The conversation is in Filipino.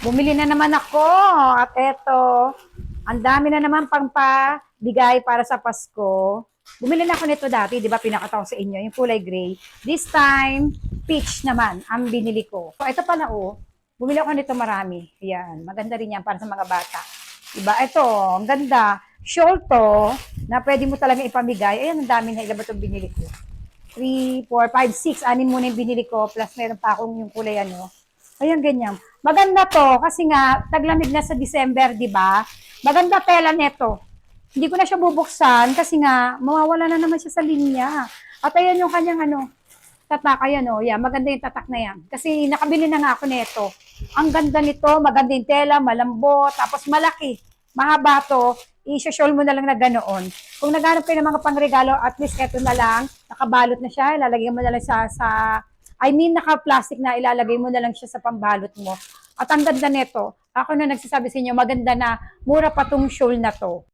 Bumili na naman ako. At eto, ang dami na naman pang bigay para sa Pasko. Bumili na ako nito dati, di ba pinakataw sa inyo, yung kulay gray. This time, peach naman ang binili ko. So, ito pala oh, bumili ako nito marami. Yan, maganda rin yan para sa mga bata. Diba? Ito, ang ganda. Shawl to, na pwede mo talaga ipamigay. Ayan, ang dami na. Ilan ba itong binili ko? 3, 4, 5, 6. Anin muna yung binili ko. Plus, meron pa akong yung kulay ano. Ayan, ganyan. Maganda to kasi nga, taglamig na sa December, di ba? Maganda tela neto. Hindi ko na siya bubuksan kasi nga, mawawala na naman siya sa linya. At ayan yung kanyang ano, tatak. Ayan o, yeah, maganda yung tatak na yan. Kasi nakabili na nga ako neto. Ang ganda nito, maganda yung tela, malambot, tapos malaki. Mahaba to, i-shawl mo na lang na ganoon. Kung naghanap kayo ng mga pangregalo, at least eto na lang, nakabalot na siya, ilalagay mo na lang sa, sa I mean, naka-plastic na ilalagay mo na lang siya sa pambalot mo. At ang ganda nito, ako na nagsasabi sa inyo, maganda na, mura pa tong shawl na to.